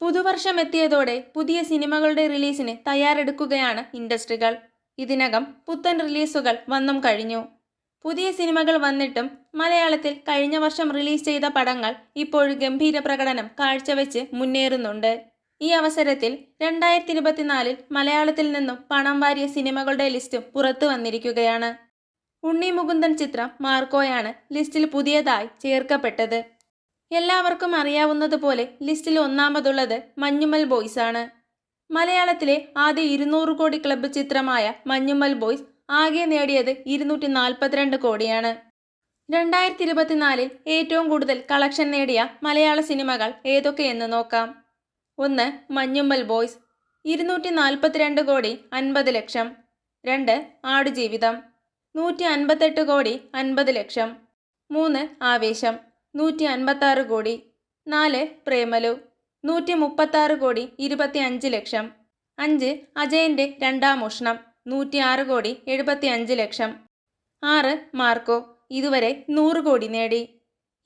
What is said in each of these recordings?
പുതുവർഷം എത്തിയതോടെ പുതിയ സിനിമകളുടെ റിലീസിന് തയ്യാറെടുക്കുകയാണ് ഇൻഡസ്ട്രികൾ. ഇതിനകം പുത്തൻ റിലീസുകൾ വന്നും കഴിഞ്ഞു. പുതിയ സിനിമകൾ വന്നിട്ടും മലയാളത്തിൽ കഴിഞ്ഞ വർഷം റിലീസ് ചെയ്ത പടങ്ങൾ ഇപ്പോൾ ഗംഭീര പ്രകടനം കാഴ്ചവെച്ച് മുന്നേറുന്നുണ്ട്. ഈ അവസരത്തിൽ രണ്ടായിരത്തി ഇരുപത്തിനാലിൽ മലയാളത്തിൽ നിന്നും പണം വാരിയ സിനിമകളുടെ ലിസ്റ്റും പുറത്തു വന്നിരിക്കുകയാണ്. ഉണ്ണി മുകുന്ദൻ ചിത്രം മാർക്കോയാണ് ലിസ്റ്റിൽ പുതിയതായി ചേർക്കപ്പെട്ടത്. എല്ലാവർക്കും അറിയാവുന്നതുപോലെ ലിസ്റ്റിൽ ഒന്നാമതുള്ളത് മഞ്ഞുമൽ ബോയ്സ് ആണ്. മലയാളത്തിലെ ആദ്യ ഇരുന്നൂറ് കോടി ക്ലബ്ബ് ചിത്രമായ മഞ്ഞുമൽ ബോയ്സ് ആകെ നേടിയത് ഇരുന്നൂറ്റി നാൽപ്പത്തിരണ്ട് കോടിയാണ്. രണ്ടായിരത്തി ഇരുപത്തിനാലിൽ ഏറ്റവും കൂടുതൽ കളക്ഷൻ നേടിയ മലയാള സിനിമകൾ ഏതൊക്കെയെന്ന് നോക്കാം. ഒന്ന് മഞ്ഞുമ്മൽ ബോയ്സ്. ഇരുന്നൂറ്റി നാൽപ്പത്തിരണ്ട് കോടി അൻപത് ലക്ഷം. രണ്ട് ആടുജീവിതം. നൂറ്റി അൻപത്തെട്ട് കോടി അൻപത് ലക്ഷം. മൂന്ന് ആവേശം. നൂറ്റി അൻപത്താറ് കോടി. നാല് പ്രേമലു. നൂറ്റി മുപ്പത്താറ് കോടി ഇരുപത്തി അഞ്ച് ലക്ഷം. അഞ്ച് അജയന്റെ രണ്ടാം ഉഷ്ണം നൂറ്റി ആറ് കോടി എഴുപത്തി അഞ്ച് ലക്ഷം. ആറ് മാർക്കോ. ഇതുവരെ നൂറ് കോടി നേടി.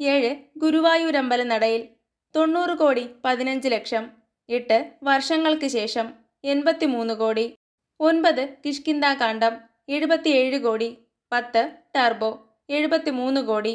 ഏഴ് ഗുരുവായൂരമ്പല നടയിൽ. തൊണ്ണൂറ് കോടി പതിനഞ്ച് ലക്ഷം. എട്ട് വർഷങ്ങൾക്ക് ശേഷം. എൺപത്തിമൂന്ന് കോടി. ഒൻപത് കിഷ്കിന്ദ കാണ്ഡം. എഴുപത്തിയേഴ് കോടി. പത്ത് ടർബോ. എഴുപത്തിമൂന്ന് കോടി.